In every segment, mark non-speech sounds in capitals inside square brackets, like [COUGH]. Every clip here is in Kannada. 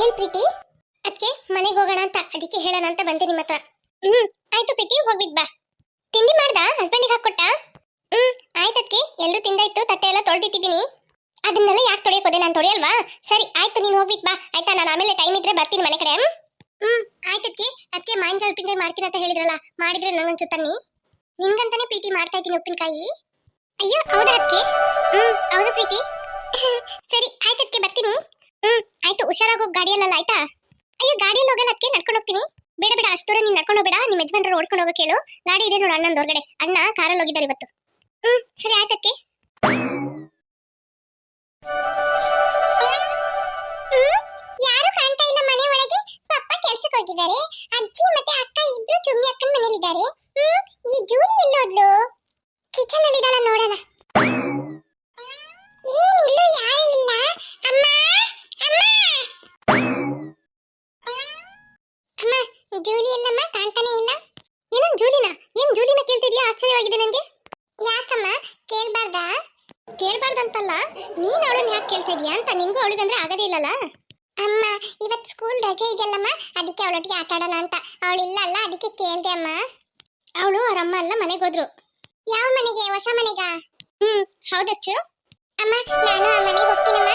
ಏನ್ ಪ್ರೀತಿ? ಅದಕ್ಕೆ ಮನೆಗೆ ಹೋಗೋಣ ಅಂತ ಅದಕ್ಕೆ ಹೇಳೋಣ ಅಂತ ಬಂದೆ ನಿಮ್ಮ ಹತ್ರ. ಹ್ಮ್, ಆಯ್ತು ಪ್ರೀತಿ, ಹೋಗ್ಬಿಟ್ ಬಾ. ತಿಂಡಿ ಮಾಡ್ದ? ಹಸ್ಬೆಂಡಿಗೆ ಹಾಕೊಟ್ಟ ಹ್ಮ್, ಆಯ್ತು ಅದಕ್ಕೆ ಎಲ್ಲರೂ ತಿಂದಾಯ್ತು, ತಟ್ಟೆ ಎಲ್ಲ ತೊಳೆದಿಟ್ಟಿದ್ದೀನಿ. ಅದನ್ನೆಲ್ಲ ಯಾಕೆ ತೊಳೆಯಕ್ ಹೋದೆ? ನಾನು ತೊಳೆಯಲ್ವಾ? ಸರಿ, ಆಯ್ತು, ನೀನು ಹೋಗ್ಬಿಟ್ ಬಾ. ಆಯ್ತಾ? ನಾನು ಆಮೇಲೆ ಟೈಮ್ ಇದ್ರೆ ಬರ್ತೀನಿ ಮನೆ ಕಡೆ, ಹ್ಮ್? ಆಯ್ತಕ್ಕೆ ಅದಕ್ಕೆ ಮಾವಿನಕಾಯಿ ಉಪ್ಪಿನಕಾಯಿ ಮಾಡ್ತೀನಿ ಅಂತ ಹೇಳಿದ್ರಲ್ಲ, ಮಾಡಿದ್ರೆ ನಂಗಂಚು ತನ್ನಿ. ನಿನ್ಗಂತಾನೆ ಪ್ರೀತಿ ಮಾಡ್ತಾ ಇದ್ದೀನಿ ಉಪ್ಪಿನಕಾಯಿ. ಅಯ್ಯೋ, ಹೌದಾ ಅದಕ್ಕೆ ಹ್ಮ್, ಹೌದು ಪ್ರೀತಿ. [LAUGHS] ಸರಿ, ಆಯ್ತು ಅದಕ್ಕೆ ಬರ್ತೀನಿ. ಹ್ಮ್, ಆಯ್ತು, ಹುಷಾರಾಗಿ ಗಾಡಿಯಲ್ಲ ಆಯ್ತಾ? ಅಯ್ಯೋ, ಗಾಡಿಯಲ್ಲಿ ಹೋಗಲ್ಲ ಅದಕ್ಕೆ ನಡ್ಕೊಂಡು ಹೋಗ್ತೀನಿ. ಬೇಡ ಬೇಡ ಅಷ್ಟು ದೂರ ನೀನು ನಡ್ಕೊಂಡು ಹೋಗಬೇಡ. ನಿಮ್ಮ ಯಜಮಾನ್ರು ಓಡಿಸ್ಕೊಂಡು ಹೋಗೋಕೆ ಹೇಳು. ಗಾಡಿ ಇದೆ ನೋಡು ಅಣ್ಣನ ಹೊರಗಡೆ. ಅಣ್ಣ ಕಾರಲ್ಲಿ ಹೋಗಿದ್ದಾರೆ ಇವತ್ತು. ಹ್ಮ್, ಸರಿ ಆಯ್ತಕ್ಕೆ ಯಾರು ಕಾಣ್ತಾ ಇಲ್ಲ ಮನೆ ಒಳಗೆ. ಪಪ್ಪ ಕೆಲ್ಸಕ್ಕೆ ಹೋಗಿದ್ದಾರೆ. ಅಜ್ಜಿ ಮತ್ತೆ ಅಕ್ಕ ಇಬ್ರು ಚುಮ್ಮಿ ಅಕ್ಕನ ಮನೇಲಿದ್ದಾರೆ. ಹ್ಮ್, ಈ ಜೂಲಿ ಎಲ್ಲೋದ್ಲು? ಕಿಚನ್ ಅಲ್ಲಿ ನೋಡೋಣ. ಏನಿಲ್ಲೂ, ಯಾರು ಇಲ್ಲ. ಅಮ್ಮ ಅಮ್ಮ, ಜೂಲಿ ಎಲ್ಲಮ್ಮ ಕಾಣ್ತಾನೆ ಇಲ್ಲ? ಏನೋ ಜೂಲಿನ? ಏನ್ ಜೂಲಿನ ಕೇಳ್ತಿದ್ಯಾ? ಆಶ್ಚರ್ಯವಾಗಿದೆ ನನಗೆ ಯಾಕಮ್ಮ, ಕೇಳ್ಬಾರ್ದಾ? ಕೇಳ್ಬಾರ್ದಂತಲ್ಲ, ನೀನ್ ಅವಳನ್ನ ಯಾಕೆ ಕೇಳ್ತಾ ಇದೀಯಾ ಅಂತ ನಿನ್ಗೂ ಅವಳಿಗಂದ್ರೆ ಆಗದೇ ಇಲ್ಲಲ್ಲ? ಅಮ್ಮ ಇವತ್ತು ಸ್ಕೂಲ್ ರಜೆ ಇದೆಯಲ್ಲಮ್ಮ, ಅದಕ್ಕೆ ಅವಳೊಟ್ಟಿಗೆ ಆಟ ಆಡೋಣ ಅಂತ. ಅವಳಿಲ್ಲ ಅಲ್ಲ, ಅದಕ್ಕೆ ಕೇಳ್ದೆ ಅಮ್ಮ. ಅವಳು ಅವ್ರ ಅಮ್ಮ ಎಲ್ಲ ಮನೆಗೆ ಹೋದ್ರು. ಯಾವ ಮನೆಗೆ? ಹೊಸ ಮನೆಗ? ಹ್ಮ್, ಹೌದಚ್ಚು. ಅಮ್ಮ, ನಾನು ಆ ಮನೆಗೆ ಹೋಗ್ತೀನಮ್ಮ.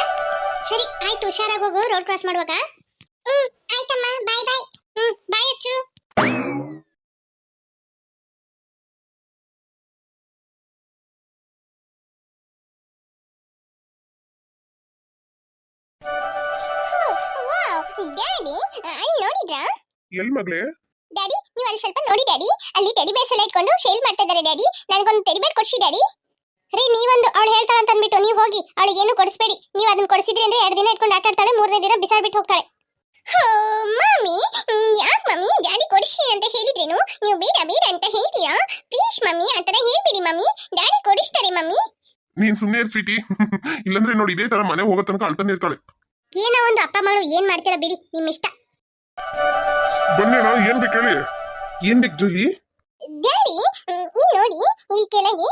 ಸರಿ ಆಯ್ತು ಹುಷಾರಾಗಿ ಹೋಗು ರೋಡ್ ಕ್ರಾಸ್ ಮಾಡುವಾಗ. ಹ್ಮ್ ಆಯ್ತಮ್ಮ ಬಾಯ್ ಬಾಯ್ ಹ್ಮ್ ಬಾಯ್ ಅಚ್ಚು. ಡ್ಯಾಡಿ ಅಲ್ಲಿ ನೋಡಿದ್ರಾ? ಎಲ್ ಮಗಳೇ? ಡ್ಯಾಡಿ ನೀವು ಅಲ್ಲಿ ಸ್ವಲ್ಪ ನೋಡಿ ಡ್ಯಾಡಿ. ಅಲ್ಲಿ ಟೆಡಿ ಬೇರ್ಸ್ ಎಲ್ಲ ಇಟ್ಕೊಂಡು ಶೇಲ್ ಮಾಡ್ತಾ ಇದ್ದಾರೆ ಡ್ಯಾಡಿ. ನನಗೊಂದು ಟೆಡಿ ಬೇರ್ ಕೊಡ್ಸಿ ಡ್ಯಾಡಿ. ರೀ ನೀವೊಂದು ಅವಳು ಹೇಳ್ತಾಳೆ ಅಂತ ಅಂದ್ಬಿಟ್ಟು ನೀವು ಹೋಗಿ ಅವಳಿಗೆ ಏನು ಕೊಡಿಸ್ಬೇಡಿ. ನೀವು ಅದನ್ನ ಕೊಡಿಸಿದ್ರಿ ಅಂದ್ರೆ ಎರಡು ದಿನ ಇಟ್ಕೊಂಡು ಆಟಾಡ್ತಾಳೆ ಮೂರನೇ ದಿನ ಬಿಸಾಡ್ಬಿಟ್ಟು ಹೋಗ್ತಾಳೆ. ಹೋ ಮಮ್ಮಿ ಯಾಕೆ ಮಮ್ಮಿ ಡ್ಯಾಡಿ ಕೊಡಿಸಿ ಅಂತ ಹೇಳಿದ್ರೇನು? ನೀವು ಬೇಡ ಬೇಡ ಅಂತ ಹೇಳ್ತೀರಾ? ಪ್ಲೀಸ್ ಮಮ್ಮಿ ಆ ಥರ ಹೇಳ್ಬಿಡಿ ಮಮ್ಮಿ ಡ್ಯಾಡಿ ಕೊಡಿಸ್ತಾರೆ ಮಮ್ಮಿ ನೀನ್ ಸುಮ್ಮನೆ ಇರ್ ಸ್ವೀಟಿ. ಇಲ್ಲಂದ್ರೆ ನೋಡಿ ಇದೇ ತರ ಮನೆ ಹೋಗೋ ತನಕ ಅಳ್ತಾನೆ ಇರ್ತಾಳೆ. ಏನೋ ಒಂದು ಅಪ್ಪ ಮಗಳು ಏನ್ ಮಾಡ್ತೀರಾ ಬಿಡಿ ನಿಮ್ಮ ಇಷ್ಟ ಬನ್ನೇಣ ಏನ್ ಬೇಕು ಹೇಳಿ? ಏನ್ ಬೇಕು ಜೋಲಿ ಡ್ಯಾಡಿ ಇಲ್ಲಿ ನೋಡಿ ಇಲ್ಲಿ ಕೆಳಗೆ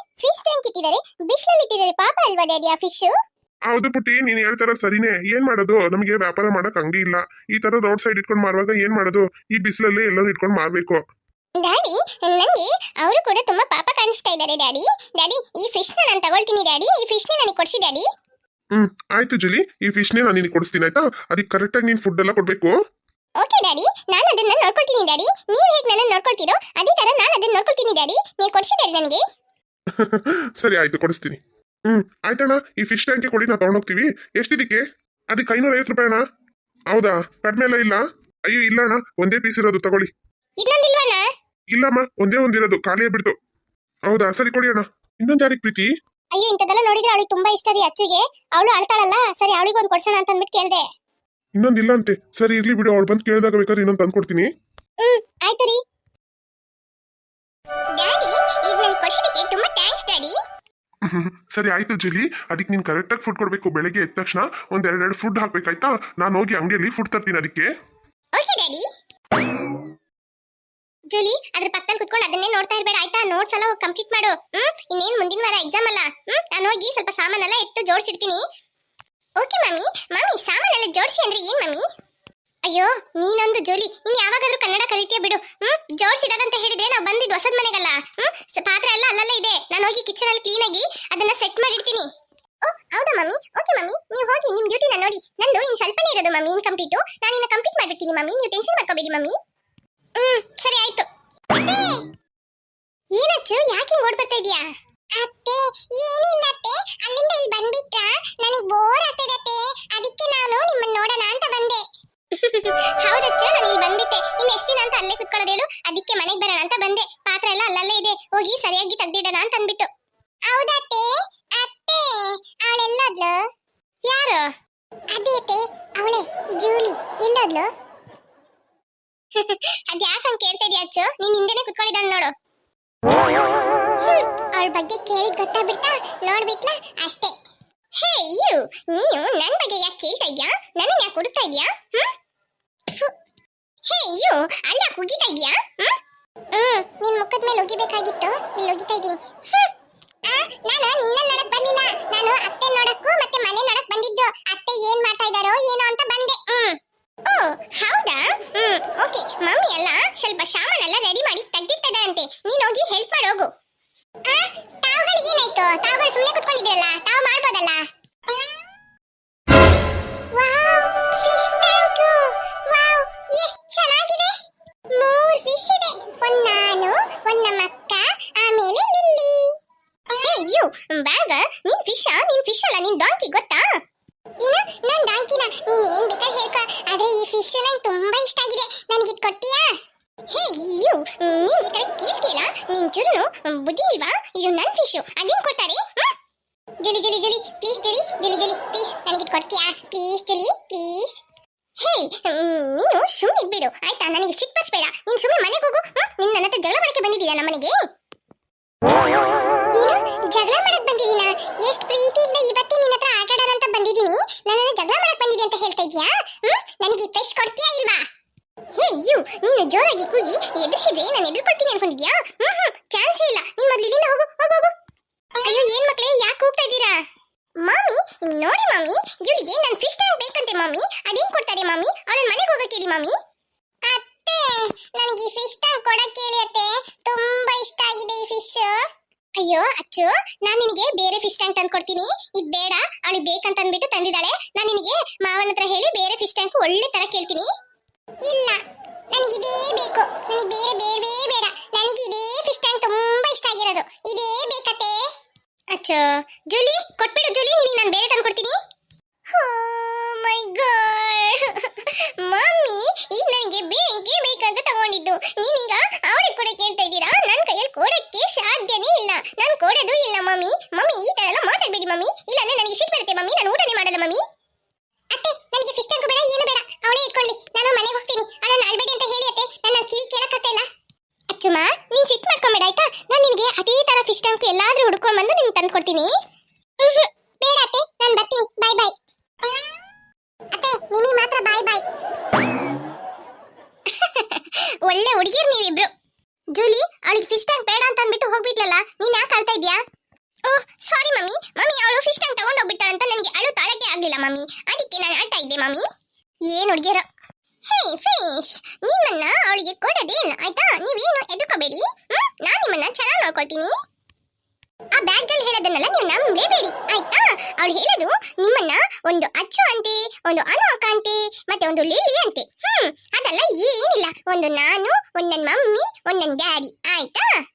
ಇಟ್ಟಿದ್ದಾರೆ. ಬಿಸಿಲಲ್ಲಿ ಇಟ್ಟಿದ್ದಾರೆ. ಪಾಪ ಅಲ್ವಾ ಡ್ಯಾಡಿ ಆ ಫಿಶ್? ಹೌದು ಪುಟ್ಟಿ ನೀನ್ ಹೇಳ್ತಾರ ಸರಿನೇ. ಏನ್ ಮಾಡೋದು? ನಮಗೆ ವ್ಯಾಪಾರ ಮಾಡಕ್ ಅಂಗಡಿ ಇಲ್ಲ. ಈ ತರ ರೋಡ್ ಸೈಡ್ ಇಟ್ಕೊಂಡ್ ಮಾರುವಾಗ ಏನ್ ಮಾಡೋದು? ಈ ಬಿಸಿಲಲ್ಲಿ ಎಲ್ಲರೂ ಇಟ್ಕೊಂಡ್ ಮಾರ್ಬೇಕು. ಡ್ಯಾಡಿ ನನಗೆ ಅವರು ಕೂಡ ತುಂಬಾ ಪಾಪ ಕಾಣಿಸ್ತಾ ಇದ್ದಾರೆ ಡ್ಯಾಡಿ. ಡ್ಯಾಡಿ ಈ ಫಿಶ್ನ ನಾನು ತಗೊಳ್ತೀನಿ ಡ್ಯಾಡಿ. ಈ ಫಿಶ್ನ ನನಗೆ ಕೊಡ್ಸಿ ಡ್ಯಾಡಿ. ಹ್ಮ್ ಆಯ್ತು ಜುಲಿ. ಈ ಫಿಶ್ ನೇ ನಾನು ನಿನಗೆ ಕೊಡಿಸ್ತೀನಿ ಆಯ್ತಾ? ಅದಕ್ಕೆ ಕರೆಕ್ಟ್ ಆಗಿ ನೀನ್ ಫುಡ್ ಎಲ್ಲ ಕೊಡ್ಬೇಕು. Okay daddy. ನಾನು ಅದನ್ನ ನೋಡ್ಕೊಳ್ತೀನಿ ಡ್ಯಾಡಿ. ನೀವು ಹೇಗೆ ನನ್ನ ನೋಡ್ಕೊಳ್ತೀರೋ ಅದೇ ತರ ನಾನು ಅದನ್ನ ನೋಡ್ಕೊಳ್ತೀನಿ ಡ್ಯಾಡಿ. ನೀವು ಕೊಡ್ಸಿ ಡ್ಯಾಡಿ ನನಗೆ. [LAUGHS] ಸರಿ ಆಯ್ತು ಕೊಡಿಸ್ತೀನಿ. ಹ್ಮ್. ಆಯ್ತಣ್ಣ ಈ ಫಿಶ್ ಟ್ಯಾಂಕಿ ಕೊಡಿ ನಾವು ತಗೊಂಡೋಗ್ತೀವಿ. ಎಷ್ಟಿದಕ್ಕೆ ಅದಕ್ಕೆ ಐನೂರ ಐವತ್ತು ರೂಪಾಯಿ ಅಣ್ಣ ಹೌದಾ? ಕಡಿಮೆ ಎಲ್ಲ ಇಲ್ಲ? ಅಯ್ಯೋ ಇಲ್ಲ ಅಣ್ಣ ಒಂದೇ ಪೀಸ್ ಇರೋದು ತಗೊಳ್ಳಿ. ಇಲ್ಲಮ್ಮ ಒಂದೇ ಒಂದಿರೋದು ಖಾಲಿ ಬಿಡ್ತು ಹೌದಾ? ಸರಿ ಕೊಡಿ ಅಣ್ಣ. ಇನ್ನೊಂದು ಯಾರಿಗೆ ಪ್ರೀತಿ? ಅಯ್ಯೋ ಇಂಥದ್ದೆಲ್ಲ ನೋಡಿದ್ರೆ ಅವಳಿಗೆ ತುಂಬಾ ಇಷ್ಟ ರೀ ಅಚ್ಚುಗೆ. ಅವಳು ಅಳ್ತಾಳಲ್ಲ? ಸರಿ ಅವಳಿಗೆ ಒಂದು ಕೊಡ್ಸೋಣ ಅಂತ ಅಂದ್ಬಿಟ್ಟು ಕೇಳ್ದೆ. ಇನ್ನೊಂದಿಲ್ಲ ಅಂತೆ. ಸರಿ ಇರ್ಲಿ ಬಿಡು ಅವಳು ಬಂದು ಕೇಳಿದಾಗ ಬೇಕಾದ್ರೆ ಇನ್ನೊಂದು ತಂದ್ಕೊಡ್ತೀನಿ. ಹ್ಮ್ ಆಯ್ತು ರೀ. ಡ್ಯಾಡಿ ಇದು ನನ್ಗೆ ಕೊಡ್ಸಿದ್ದಕ್ಕೆ ತುಂಬಾ ಥ್ಯಾಂಕ್ಸ್ ಡ್ಯಾಡಿ [LAUGHS] ಸರಿ ಆಯ್ತು ಜುಲಿ ಅದಕ್ಕೆ ನೀನು ಕರೆಕ್ಟಾಗಿ ಫುಡ್ ಕೊಡಬೇಕು ಬೆಳಗ್ಗೆ ಎದ್ದ ತಕ್ಷಣ ಒಂದ್ ಎರಡೆರಡು ಫುಡ್ ಹಾಕ್ಬೇಕಾಯ್ತಾ? ನಾನು ಹೋಗಿ ಅಂಗಡಿಯಲ್ಲಿ ಫುಡ್ ತರ್ತೀನಿ ಅದಕ್ಕೆ. ಓಕೆ ಡ್ಯಾಡಿ ಜೂಲಿ ಅದ್ರ ಪಕ್ಕದಲ್ಲಿ ಕುತ್ಕೊಂಡು ಅದನ್ನೇ ನೋಡ್ತಾ ಇರ್ಬೇಡ ಆಯ್ತಾ? ನೋಟ್ಸ್ ಎಲ್ಲ ಕಂಪ್ಲೀಟ್ ಮಾಡು. ಹ್ಮ್? ಇನ್ನೇನ್ ಮುಂದಿನ ವಾರ ಎಕ್ಸಾಮ್ ಅಲ್ಲ. ಹ್ಮ್? ನಾನು ಹೋಗಿ ಸ್ವಲ್ಪ ಸಾಮಾನೆಲ್ಲ ಎತ್ತು ಜೋಡಿಸಿಡ್ತೀನಿ. Okay mummy. ಮಮ್ಮಿ ಸಾಮಾನೆಲ್ಲ ಜೋಡಿಸಿ ಅಂದ್ರೆ ಏನ್ ಮಮ್ಮಿ? ಅಯ್ಯೋ, ನೀನೊಂದು ಜೋಲಿ. ನೀನ್ ಯಾವಾಗಾದ್ರೂ ಕನ್ನಡ ಕಲಿತೀಯ ಬಿಡು. ಹ್ಮ್? ಜೋಡಿಸಿಡೋದಂತ ಹೇಳಿದ್ರೆ ನಾವು ಬಂದಿದ್ದು ಹೊಸದ್ ಮನೆಗಲ್ಲ. ಹ್ಮ್? ಪಾತ್ರ ಎಲ್ಲ ಅಲ್ಲಲ್ಲೇ ಇದೆ. ನಾನು ಹೋಗಿ ಕಿಚನ್ ಅಲ್ಲಿ ಕ್ಲೀನ್ ಆಗಿ ಅದನ್ನ ಸೆಟ್ ಮಾಡಿರ್ತೀನಿ ಓ, ಹೌದಾ ಮಮ್ಮಿ? Okay mummy. ನೀವು ಹೋಗಿ ನಿಮ್ ಡ್ಯೂಟಿನ ನೋಡಿ. ನಂದು ಇನ್ ಸ್ವಲ್ಪನೇ ಇರೋದು ಮಮ್ಮಿ, ಇನ್ ಕಂಪ್ಲೀಟು ನಾನು ಇನ್ನ ಕಂಪ್ಲೀಟ್ ಮಾಡ್ಬಿಡ್ತೀನಿ ಮಮ್ಮಿ. ನೀವು ಟೆನ್ಷನ್ ಮಾಡ್ಕೋಬೇಡಿ ಮಮ್ಮಿ. ಹ್ಮ್, ಸರಿ ಆಯ್ತು. ಏನಚ್ಚು? ಯಾಕೆ ಓಡ್ ಬರ್ತಾ ಇದೀಯಾ? ಅತ್ತೆ, ಏನಿಲ್ಲ ಅತ್ತೆ. ಅಲ್ಲಿಂದ ಇಲ್ಲಿ ಬಂದ್ಬಿಟ್ರ? ನನಗೆ ಬೋರ್ ಆಗ್ತಿದೆ ಅತ್ತೆ. ಅದಕ್ಕೆ ನಾನು ನಿಮ್ಮನ್ನ ನೋಡೋಣ ಅಂತ ಹೌದಚ್ಚು ನಾನು ಇಲ್ಲಿ ಬಂದ್ಬಿಟ್ಟೆ. ಇನ್ನು ಎಷ್ಟು ದಿನ ಅಂತ ಅಲ್ಲೇ ಕುತ್ಕೊಳ್ಳೋದೇಳು? ಹೇಳು ಅದಕ್ಕೆ ಮನೆಗೆ ಬರೋಣ ಅಂತ ಬಂದೆ. ಪಾತ್ರೆ ಎಲ್ಲ ಅಲ್ಲಲ್ಲೇ ಇದೆ. ಹೋಗಿ ಸರಿಯಾಗಿ ತೆಗ್ದಿಡೋಣ ಅಂತ ಅಂದ್ಬಿಟ್ಟು. ಹೌದತ್ತೆ ಅತ್ತೆ ಅವಳೆಲ್ಲೋದ್ಲು? ಯಾರು? ಅದೇ ಅತ್ತೆ ಅವಳೆ ಜೂಲಿ ಎಲ್ಲೋದ್ಲು? ಅದ್ ಯಾಕಂಗ್ ಕೇಳ್ತಾ ಇದೀಯ ಅಚ್ಚು? ನೀನ್ ಹಿಂದೆನೆ ಕುತ್ಕೊಂಡಿದ್ದಾಳೆ ನೋಡು. ಅವಳ ಬಗ್ಗೆ ಕೇಳಿದ್ ಗೊತ್ತಾಗ್ಬಿಡ್ತಾ? ನೋಡ್ಬಿಟ್ಲ? ಅಷ್ಟೇ. ಹೇ ಯು ನೀನು ನನ್ ಬಗ್ಗೆ ಯಾಕೆ ಕೇಳ್ತಾ ಇದ್ಯಾ? ನನ್ನ ಯಾಕೆ ಹುಡುಕ್ತಾ ಇದ್ಯಾ? ಹ್ಮ್. ಹೇ ಯು ಅಲ್ಲ ಹೋಗಿತಾ ಇದೆಯಾ? ಹ್ಮ್? ನಿನ್ ಮುಖದ ಮೇಲೆ ಒಗಿಬೇಕಾಗಿತ್ತು. ಇಲ್ಲಿ ಒಗಿತಾ ಹ್ಮ್. ಆ, ನಾನು ನಿನ್ನ ನೋಡಕ್ ಬರ್ಲಿಲ್ಲ. ನಾನು ಅತ್ತೆ ನೋಡಕ್ಕೂ ಮತ್ತೆ ಮನೆ ನೋಡಕ್ ಬಂದಿದ್ದು. ಅತ್ತೆ ಏನ್ ಮಾಡ್ತಾ ಇದಾರೋ ಏನೋ ಅಂತ ಬಂದೆ. ಹ್ಮ್. ಓಕೆ. ಮಮ್ಮಿ ಎಲ್ಲ ಸ್ವಲ್ಪ ಸಾಮಾನೆಲ್ಲ ರೆಡಿ ಮಾಡಿ ತೆಗ್ದಿರ್ತದಂತೆ ನೀನ್ ಹೋಗಿ ಹೆಲ್ಪ್ ಮಾಡಿ ಆದ್ರೆ ನಂಗೆ ತುಂಬಾ ಇಷ್ಟ ಆಗಿದೆ. ನನಗೆ ಕೊಡ್ತೀಯಾ? ಹೇ ಯು ನೀನ್ ಈ ಕಡೆ ಕೇಳ್ತಿಲ್ಲ ನೀನ್ ಚುರುನು ಬುದ್ಧಿ ಇಲ್ವಾ ಇದು ನನ್ ಫಿಶು ಅದೇನ್ ಕೊಡ್ತಾರೆ? ಜಲಿ ಜಲಿ ಜಲಿ ಪ್ಲೀಸ್ ಜಲಿ ಜಲಿ ಜಲಿ ಪ್ಲೀಸ್ ನನಗೆ ಕೊಡ್ತೀಯಾ? ಪ್ಲೀಸ್ ಜಲಿ ಪ್ಲೀಸ್ ಹೇ ನೀನು ಸುಮ್ಮನೆ ಇದ್ಬಿಡು ಆಯ್ತಾ? ನನಗೆ ಸಿಟ್ ಬರ್ಸ್ಬೇಡ ನೀನು ಸುಮ್ಮನೆ ಮನೆಗೆ ಹೋಗು. ನಿನ್ನ ನೀನ್ ನನ್ನ ಜಗಳ ಮಾಡಕ್ಕೆ ಬಂದಿದ್ದೀಯಾ ನಮ್ಮನೆಗೆ? ಜಗಳ ಮಾಡಕ್ ಎಷ್ಟು ಪ್ರೀತಿಯಿಂದ ಇವತ್ತೇ ನಿನ್ನ ಹತ್ರ ಆಟ ಆಡೋಣ ಅಂತ ಬಂದಿದ್ದೀನಿ. ನನ್ನ ಜಗಳ ಮಾಡಕ್ ಬಂದಿದೆ ಅಂತ ಹೇಳ್ತಾ ಇದ್ಯಾ? ಹ್ಮ್? ನನಗೆ ಫಿಶ್ ಕೊಡ್ತೀಯಾ ಇಲ್ವಾ? ಹೇ ಯು ನೀನು ಜೋರಾಗಿ ಕೂಗಿ ಎದುರಿಸಿದ್ರೆ ನಾನು ಎದುರ್ಕೊಳ್ತೀನಿ ಅನ್ಕೊಂಡಿದ್ಯಾ? ಹ್ಮ್ ಹ್ಮ್ ಚಾನ್ಸ್ ಇಲ್ಲ. ನೀನ್ ಮೊದ್ಲು ಇಲ್ಲಿಂದ ಹೋಗು ಹೋಗು ಹೋಗು. ಅಯ್ಯೋ, ಏನ್ ಮಕ್ಳೇ, ಯಾಕೆ ಹೋಗ್ತಾ ಇದ್ದೀರಾ? ಮಾಮಿ, ನೋಡಿ ಮಾಮಿ, ಇವಳಿಗೆ ನನ್ ಫಿಶ್ ಟ್ಯಾಂಕ್ ಬೇಕಂತೆ ಮಾಮಿ. ಅದೇನ್ ಕೊಡ್ತಾರೆ ಮಾಮಿ? ಅವಳನ್ನ ಮನೆಗೆ ಹೋಗಕ್ಕೆ ಹೇಳಿ ಮಾಮಿ. ಅತ್ತೆ, ನನಗೆ ಫಿಶ್ ಟ್ಯಾಂಕ್ ಕೊಡಕ್ಕೆ ಹೇಳಿ ಅತ್ತೆ ತುಂಬಾ ಇಷ್ಟ ಆಗಿದೆ ಈ ಫಿಶ್ ಅಯ್ಯೋ, ಅಚ್ಚು. ನಾನು ನಿನಗೆ ಬೇರೆ ಫಿಶ್ ಟ್ಯಾಂಕ್ ತಂದು ಕೊಡ್ತೀನಿ ಇದು ಬೇಡ, ಅವಳಿಗೆ ಬೇಕಂತ ಅಂದ್ಬಿಟ್ಟು ತಂದಿದ್ದಾಳೆ. ನಾನು ನಿನಗೆ ಮಾವನ ಹತ್ರ ಹೇಳಿ ಬೇರೆ ಫಿಶ್ ಟ್ಯಾಂಕ್ ಒಳ್ಳೆ ತರ ಕೇಳ್ತೀನಿ. ಇಲ್ಲ, ನನಗೆ ಇದೇ ಬೇಕು. ನನಗೆ ಬೇರೆ ಬೇಡವೇ ಬೇಡ. ನನಗೆ ಇದೇ ಫಿಶ್ ಟ್ಯಾಂಕ್ ತುಂಬಾ ಇಷ್ಟ ಆಗಿರೋದು. ಇದೇ ಬೇಕತ್ತೆ. ಅಚ್ಚೋ, ಜೂಲಿ, ಕೊಟ್ಬಿಡು ಜೂಲಿ, ನಿನಗೆ ನಾನು ಬೇರೆ ತಂದು ಕೊಡ್ತೀನಿ ಮೈ ಗಾಡ್. ಮಮ್ಮಿ, ಈಗ ನನಗೆ ಬೇಕೇ ಬೇಕಂತ ತಗೊಂಡಿದ್ದು. ನೀನೀಗ ಅವಳಿಗೆ ಕೂಡ ಕೇಳ್ತಾ ಇದ್ದೀರಾ ನನ್ನ ಕೈಯಲ್ಲಿ ಕೊಡಕ್ಕೆ ಸಾಧ್ಯನೇ ಇಲ್ಲ ಕೊಡೋದು ಇಲ್ಲ, ಮಮ್ಮಿ. ಮಮ್ಮಿ, ಈ ತರ ಎಲ್ಲ ಮಾತಾಡ್ಬೇಡಿ, ಮಮ್ಮಿ. ಇಲ್ಲಾಂದ್ರೆ ನನಗೆ ಶಿಟ್ ಬರುತ್ತೆ, ಮಮ್ಮಿ. ನಾನು ಊಟನೇ ಮಾಡಲ್ಲ, ಮಮ್ಮಿ. ಅತ್ತೆ, ನನಗೆ ಫಿಶ್ ಟ್ಯಾಂಕ್ ಬೇಡ, ಏನು ಬೇಡ. ಅವಳೇ ಇಟ್ಕೊಳ್ಳಿ. ನಾನು ಮನೆಗೆ ಹೋಗ್ತೀನಿ. ಅವಳನ್ನ ಅಳ್ಬೇಡಿ ಅಂತ ಹೇಳಿ, ಅತ್ತೆ. ನನ್ನ ಕಿವಿ ಕೇಳಕತ್ತ ಇಲ್ಲ. ಅಚ್ಚುಮ್ಮ, ನೀನ್ ಸಿಟ್ ಮಾಡ್ಕೊಂಬೇಡ, ಆಯ್ತಾ? ನಾನು ನಿನಗೆ ಅದೇ ತರ ಫಿಶ್ ಟ್ಯಾಂಕ್ ಎಲ್ಲಾದ್ರೂ ಹುಡ್ಕೊಂಡು ಬಂದು ನಿಮ್ಗೆ ತಂದು ಕೊಡ್ತೀನಿ. ಬೇಡ, ಅತ್ತೆ. ನಾನು ಬರ್ತೀನಿ. ಬಾಯ್ ಬಾಯ್ ಅತ್ತೆ ನಿಮಿ ಮಾತ್ರ ಬಾಯ್ ಬಾಯ್ [LAUGHS] ಒಳ್ಳೆ ಹುಡುಗಿರ್ ನೀವಿಬ್ರು. ಜೂಲಿ, ಅವಳಿಗೆ ಫಿಶ್ ಟ್ಯಾಂಕ್ ಬೇಡ ಅಂತ ಅಂದ್ಬಿಟ್ಟು ನೀನ್ ಯಾಕೆ ಅಳ್ತಾ ಇದ್ಯಾ? Oh sorry mummy. ಮಮ್ಮಿ ಅವಳು ಫಿಶ್ ಟ್ಯಾಂಕ್ ತಗೊಂಡು ಹೋಗ್ಬಿಟ್ಟ ಅಂತ ನನಗೆ ಅಳು ತಾಳಕ್ಕೆ ಆಗ್ಲಿಲ್ಲ ಮಮ್ಮಿ. ಅದಕ್ಕೆ ನಾನು ಅಳ್ತಾ ಇದ್ದೆ ಮಮ್ಮಿ. ಏನ್ ಹುಡುಗಿಯರ? ಹೇ ಫಿಶ್ ನಿಮ್ಮನ್ನ ಅವಳಿಗೆ ಕೊಡೋದೇ ಇಲ್ಲ. ಆಯ್ತಾ? ನೀವೇನು ಎದುಕೋಬೇಡಿ? ನಾನು ನಿಮ್ಮನ್ನ ಚೆನ್ನಾಗಿ ನೋಡ್ಕೊಳ್ತೀನಿ. ಆ ಬ್ಯಾಗ್ ಅಲ್ಲಿ ಹೇಳೋದನ್ನೆಲ್ಲ ನೀವು ನಂಬಲೇಬೇಡಿ. ಆಯ್ತಾ? ಅವಳು ಹೇಳೋದು ನಿಮ್ಮನ್ನ ಒಂದು ಅಚ್ಚು ಅಂತೆ, ಒಂದು ಅನು ಅಕ್ಕ ಅಂತೆ, ಮತ್ತೆ ಒಂದು ಲಿಲಿ ಅಂತೆ. ಹ್ಮ್, ಅದೆಲ್ಲ ಏನಿಲ್ಲ. ಒಂದು ನಾನು, ಒಂದ್ ಮಮ್ಮಿ, ಒಂದ್ ನನ್ ಡ್ಯಾಡಿ. ಆಯ್ತಾ?